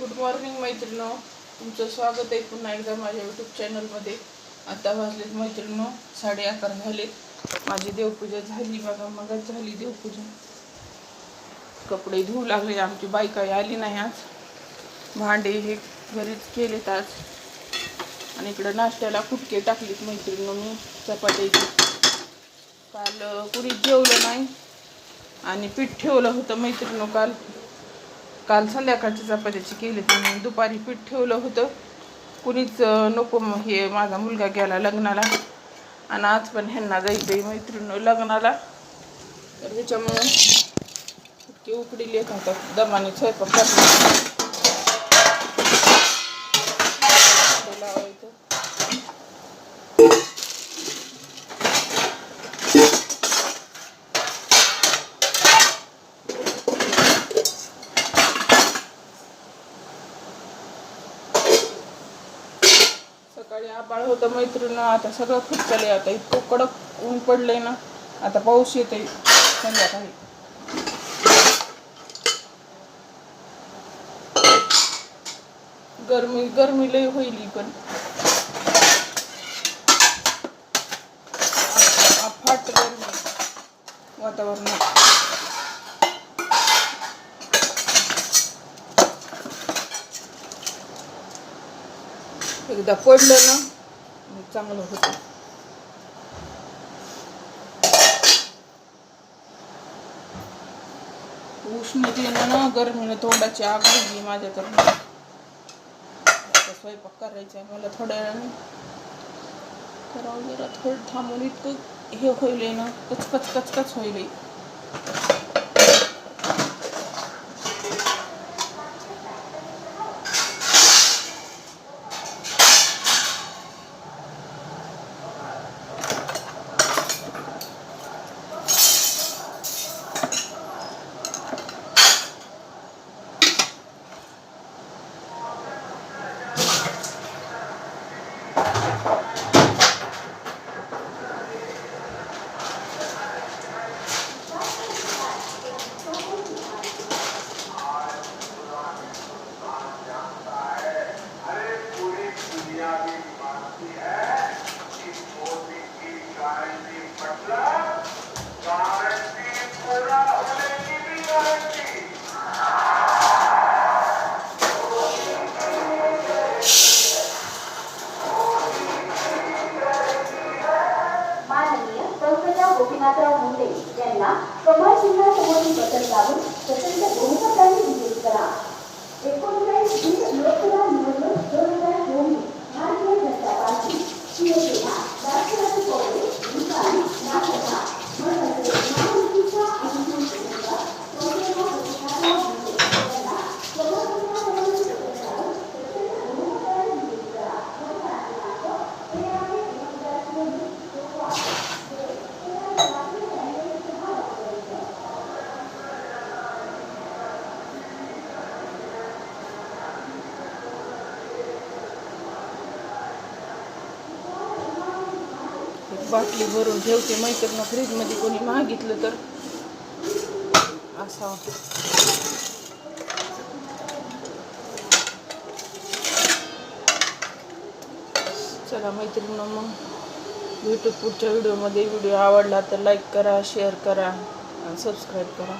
Good morning मैत्रिणो तुमचं स्वागत आहे पुन्हा एकदा माझ्या यूट्यूब चॅनलमध्ये आता वाजलेत मैत्रिणो साडे अकरा झालेत माझी देवपूजा झाली बघा मगच झाली देवपूजा. कपडे धुवू लागले आमची बायकाही आली नाही आज. भांडे हे घरीच केलेत आज. आणि इकडं नाश्त्याला फुटके टाकलीत मैत्रिणीनं मी चपात्याची. काल कुणी कुणीच जेवलं नाही. आणि पीठ ठेवलं होतं मैत्रिणो काल. काल संध्याकाळची चपात्याची केली मी दुपारी पीठ ठेवलं होतं. कुणीच नको हे माझा मुलगा गेला लग्नाला. आणि आज पण ह्यांना जाईल आहे लग्नाला. तर त्याच्यामुळं इतके उकडी येत होतात. दमाने स्वयंपाक सकाळी आबाळ होतं मैत्रीण आता सगळं फुटकले आता. इतकं कडक ऊन पडलंय ना. आता पाऊस येते संध्याकाळी. गरमी गरमी लय होईल पण. आ- अफाट गरमी वातावरणात. एकदा पडलं ना चांगलं होतं. उष्णतेनं ना गरमीनं तोंडाची आग लागली माझ्याकडनं आता स्वयंपाक करायचा आहे मला थोड्या वेळाने. करावं जरा थोडं थांबून इतकं हे होईल ना कचकच कचकच होईल कमळ चिन्हासमोरील बटन दाबून प्रचंड बहुमताने विजयी करा. एकोणचाळीस बाटली भरून ठेवते. मैत्रीनं फ्रीजमध्ये कोणी मागितलं तर. असा. चला मैत्रिणी मग भेटू पुढच्या व्हिडिओमध्ये व्हिडिओ आवडला तर लाईक करा शेअर करा आणि सबस्क्राईब करा.